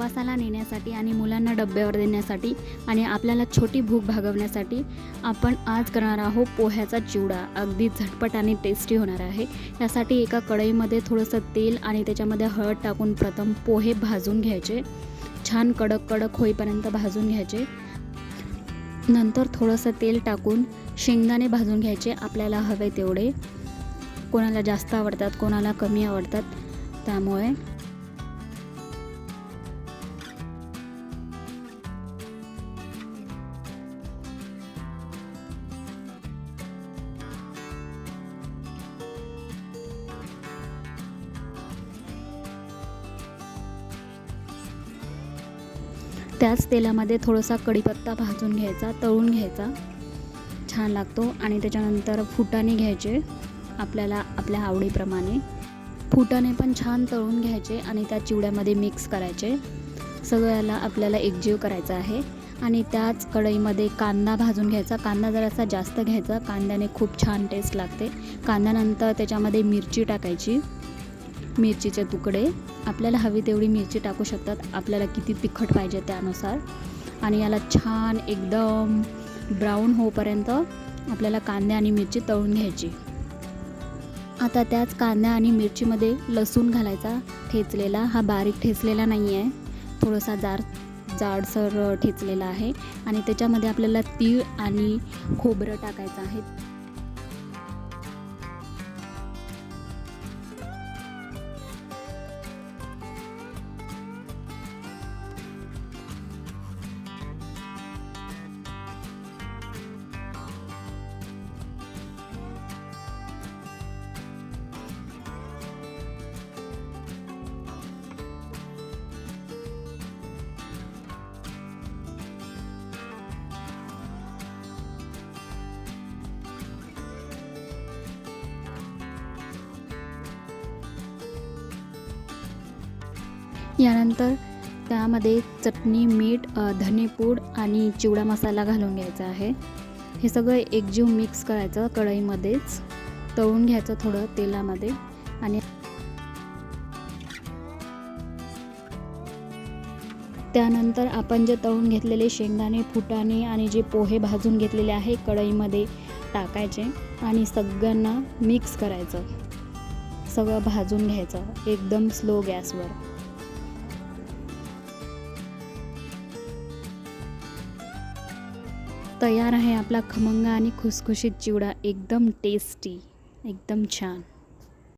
प्रवासाला नेण्यासाठी आणि मुलांना डब्यावर देण्यासाठी आणि आपल्याला छोटी भूक भागवण्यासाठी आपण आज करणार आहोत पोह्याचा चिवडा. अगदी झटपट आणि टेस्टी होणार आहे. यासाठी एका कढईमध्ये थोडंसं तेल आणि त्याच्यामध्ये हळद टाकून प्रथम पोहे भाजून घ्यायचे. छान कडक कडक होईपर्यंत भाजून घ्यायचे. नंतर थोडंसं तेल टाकून शेंगदाणे भाजून घ्यायचे आपल्याला हवे तेवढे. कोणाला जास्त आवडतात कोणाला कमी आवडतात त्यामुळे त्याच तेलामध्ये थोडासा कढीपत्ता भाजून घ्यायचा तळून घ्यायचा. छान लागतो. आणि त्याच्यानंतर फुटाणे घ्यायचे आपल्याला आपल्या आवडीप्रमाणे. फुटाणे पण छान तळून घ्यायचे आणि त्या चिवड्यामध्ये मिक्स करायचे. सगळ्याला आपल्याला एकजीव करायचा आहे. आणि त्याच कढईमध्ये कांदा भाजून घ्यायचा. कांदा जरासा जास्त घ्यायचा. कांद्याने खूप छान टेस्ट लागते. कांद्यानंतर त्याच्यामध्ये मिरची टाकायची. मिरचीचे तुकडे. आपल्याला हवी तेवढी मिरची टाकू शकतात. आपल्याला किती तिखट पाहिजे त्यानुसार. आणि याला छान एकदम ब्राऊन होईपर्यंत आपल्याला कांदे आणि मिरची तळून घ्यायची. आता त्याच कांद्या आणि मिरचीमध्ये लसूण घालायचा. ठेचलेला. हा बारीक ठेचलेला नाही आहे थोडासा जाड जाडसर ठेचलेला आहे. आणि त्याच्यामध्ये आपल्याला तीळ आणि खोबरं टाकायचं आहे. यानंतर त्यामध्ये चटणी मीठ धनेपूड आणि चिवडा मसाला घालून घ्यायचा आहे. हे सगळं एकजीव मिक्स करायचं कढईमध्येच. तळून घ्यायचं थोडं तेलामध्ये आणि त्यानंतर आपण जे तळून घेतलेले शेंगदाणे फुटाणे आणि जे पोहे भाजून घेतलेले आहे कढईमध्ये टाकायचे आणि सगळ्यांना मिक्स करायचं. सगळं भाजून घ्यायचं. एकदम स्लो गॅसवर. तयार आहे आपला खमंग आणि खुसखुशीत चिवडा. एकदम टेस्टी एकदम छान.